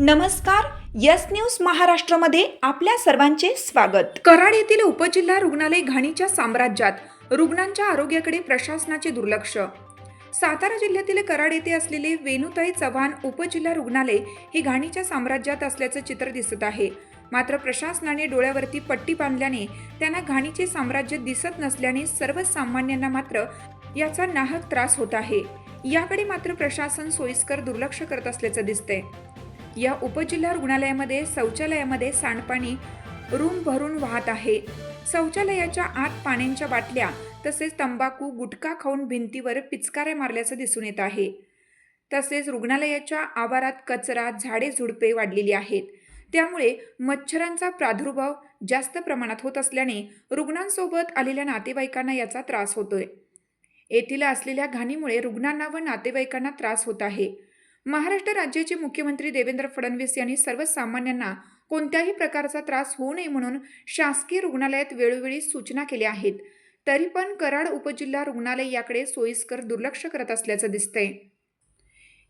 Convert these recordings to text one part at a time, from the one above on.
नमस्कार yes news महाराष्ट्रामध्ये आपल्या सर्वांचे स्वागत. कराड येथील उपजिल्हा रुग्णालय घाणीच्या साम्राज्यात रुग्णांच्या आरोग्याकडे प्रशासनाचे दुर्लक्ष. सातारा जिल्ह्यातील कराड येथे असलेले वेणुताई चव्हाण उपजिल्हा रुग्णालय हे घाणीच्या साम्राज्यात असल्याचं चित्र दिसत आहे. मात्र प्रशासनाने डोळ्यावरती पट्टी बांधल्याने त्यांना घाणीचे साम्राज्य दिसत नसल्याने सर्वसामान्यांना मात्र याचा नाहक त्रास होत आहे. याकडे मात्र प्रशासन सोयीस्कर दुर्लक्ष करत असल्याचं दिसतंय. या उपजिल्हा रुग्णालयामध्ये शौचालयामध्ये सांडपाणी रूम भरून वाहत आहे. शौचालयाच्या आत पाण्याच्या बाटल्या तसेच तंबाखू गुटखा खाऊन भिंतीवर पिचकाऱ्या मारल्याचं दिसून येत आहे. तसेच रुग्णालयाच्या आवारात कचरा झाडे झुडपे वाढलेली आहेत. त्यामुळे मच्छरांचा प्रादुर्भाव जास्त प्रमाणात होत असल्याने रुग्णांसोबत आलेल्या नातेवाईकांना याचा त्रास होतोय. येथील असलेल्या घाणीमुळे रुग्णांना व नातेवाईकांना त्रास होत आहे. महाराष्ट्र राज्याचे मुख्यमंत्री देवेंद्र फडणवीस यांनी सर्वसामान्यांना कोणत्याही प्रकारचा त्रास होऊ नये म्हणून शासकीय रुग्णालयात वेळोवेळी सूचना केल्या आहेत. तरी पण कराड उपजिल्हा रुग्णालय याकडे सोयीस्कर दुर्लक्ष करत असल्याचं दिसतंय.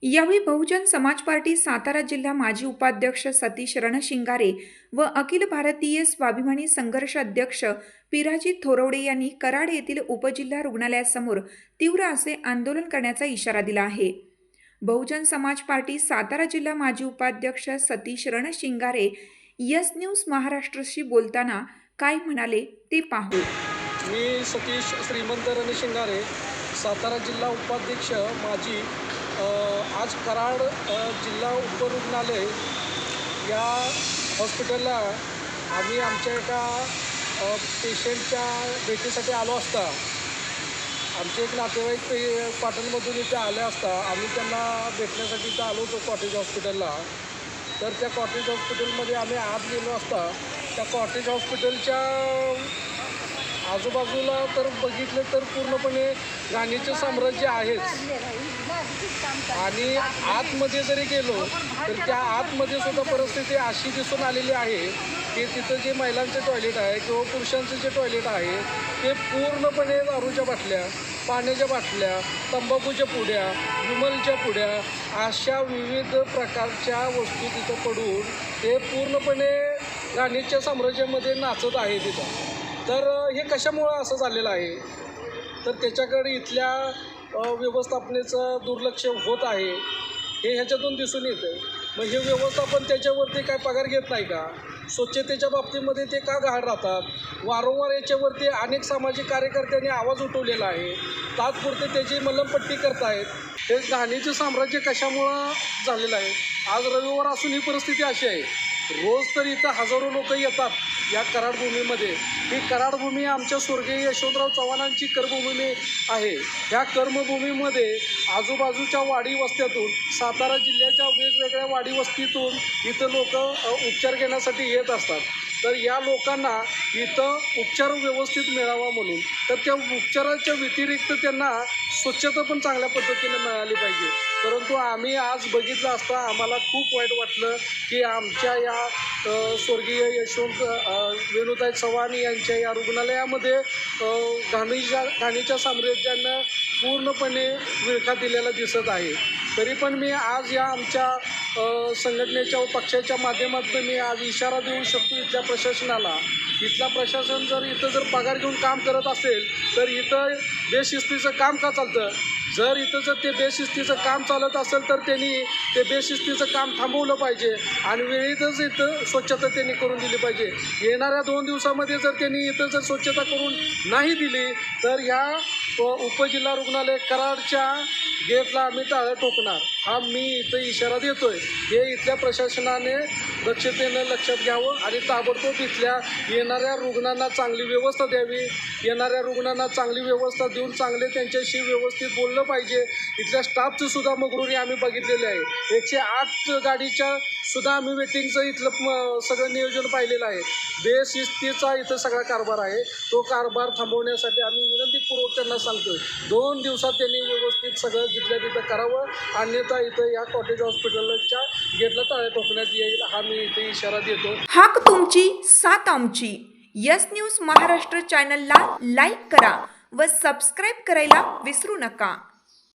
यावेळी बहुजन समाज पार्टी सातारा जिल्हा माजी उपाध्यक्ष सतीश रणशिंगारे व अखिल भारतीय स्वाभिमानी संघर्ष अध्यक्ष पिराजी थोरवडे यांनी कराड येथील उपजिल्हा रुग्णालयासमोर तीव्र असे आंदोलन करण्याचा इशारा दिला आहे. बहुजन समाज पार्टी सातारा जिल्हा माजी उपाध्यक्ष सतीश रणशिंगारे यस न्यूज महाराष्ट्रशी बोलताना काय म्हणाले ते पाहू. मी सतीश श्रीमंत रणशिंगारे सातारा जिल्हा उपाध्यक्ष माजी आज कराड जिल्हा उपरुग्णालय या हॉस्पिटलला आम्ही आमच्या एका पेशंटच्या भेटीसाठी आलो असता. आमचे एक नातेवाईक पे पाटणमधून इथे आले असता आम्ही त्यांना भेटण्यासाठी इथं आलो होतो कॉटेज हॉस्पिटलला तर त्या कॉटेज हॉस्पिटलमध्ये आम्ही आत गेलो असता त्या कॉटेज हॉस्पिटलच्या आजूबाजूला तर बघितलं तर पूर्णपणे घाणीचे साम्राज्य आहेच. आणि आतमध्ये जरी गेलो तर त्या आतमध्ये सुद्धा परिस्थिती अशी दिसून आलेली आहे की तिथं जे महिलांचे टॉयलेट आहे किंवा पुरुषांचं जे टॉयलेट आहे ते पूर्णपणे दारूच्या बाटल्या पाण्याच्या बाटल्या तंबाखूच्या पुड्या विमलच्या पुड्या अशा विविध प्रकारच्या वस्तू तिथं पडून ते पूर्णपणे गाण्याच्या साम्राज्यामध्ये नाचत आहे तिथं. तर हे कशामुळं असं झालेलं आहे? तर त्याच्याकडे इथल्या व्यवस्थापनेचं दुर्लक्ष होत आहे. हे ह्याच्यातून दिसून येतं मग हे व्यवस्थापन त्याच्यावरती काय पगार घेत नाही का? स्वच्छतेच्या बाबतीमध्ये ते का गहाड राहतात? वारंवार याच्यावरती अनेक सामाजिक कार्यकर्त्यांनी आवाज उठवलेला आहे. तात्पुरते त्याची मलमपट्टी करतायत हे घाणीचं साम्राज्य कशामुळं झालेलं आहे? आज रविवार असून ही परिस्थिती अशी आहे. रोज तर इथं हजारो लोक येतात. या कराडभूमीमध्ये. ही कराडभूमी आमच्या स्वर्गीय यशवंतराव चव्हाणांची कर्मभूमी आहे. ह्या कर्मभूमीमध्ये आजूबाजूच्या वाडी वस्त्यातून सातारा जिल्ह्याच्या वेगवेगळ्या वाडी वस्तीतून इथं लोक उपचार घेण्यासाठी येत असतात. तर या लोकांना इथं उपचार व्यवस्थित मिळावा म्हणून तर त्या उपचाराच्या व्यतिरिक्त त्यांना स्वच्छता पण चांगल्या पद्धतीने मिळाली पाहिजे. परंतु आम्ही आज बघितलं असता आम्हाला खूप वाईट वाटलं की आमच्या या स्वर्गीय यशवंत वेणुताई चव्हाण यांच्या या रुग्णालयामध्ये घाणीच्या घाणीच्या साम्राज्यानं पूर्णपणे विळखा दिलेला दिसत आहे. तरी पण मी आज या आमच्या संघटनेच्या व पक्षाच्या माध्यमातून मी आज इशारा देऊ शकतो इथल्या प्रशासनाला. इथला प्रशासन जर इथं जर पगार घेऊन काम करत असेल तर इथं बेशिस्तीचं काम का चालतं? जर इथं जर ते बेशिस्तीचं काम चालत असेल तर त्यांनी ते बेशिस्तीचं काम थांबवलं पाहिजे आणि वेळेतच इथं स्वच्छता त्यांनी करून दिली पाहिजे. येणाऱ्या दोन दिवसामध्ये जर त्यांनी इथं जर स्वच्छता करून नाही दिली तर ह्या उपजिल्हा रुग्णालय कराडच्या गेटला आम्ही टाळं ठोकणार हा मी इथं इशारा देतोय. हे इथल्या प्रशासनाने दक्षतेनं लक्षात घ्यावं आणि ताबडतोब इथल्या येणाऱ्या रुग्णांना चांगली व्यवस्था द्यावी. येणाऱ्या रुग्णांना चांगली व्यवस्था देऊन चांगले त्यांच्याशी व्यवस्थित बोललं पाहिजे. इथल्या स्टाफचं सुद्धा मगरुरी आम्ही बघितलेले आहे. एकशे आठ गाडीच्या सुद्धा आम्ही वेटिंगचं इथलं सगळं नियोजन पाहिलेलं आहे. बेशिस्तीचा इथं सगळा कारभार आहे. तो कारभार थांबवण्यासाठी आम्ही विनंतीपूर्वक त्यांना सांगतो दोन दिवसात त्यांनी व्यवस्थित सगळं जिथल्या तिथं करावं. अन्यथा इथं या कॉटेज हॉस्पिटलच्या गेटला टाळे ठोकण्यात येईल हा मी इथे इशारा देतो हाक तुमची सात आमची. यस न्यूज महाराष्ट्र चॅनलला लाईक करा व सबस्क्राईब करायला विसरू नका.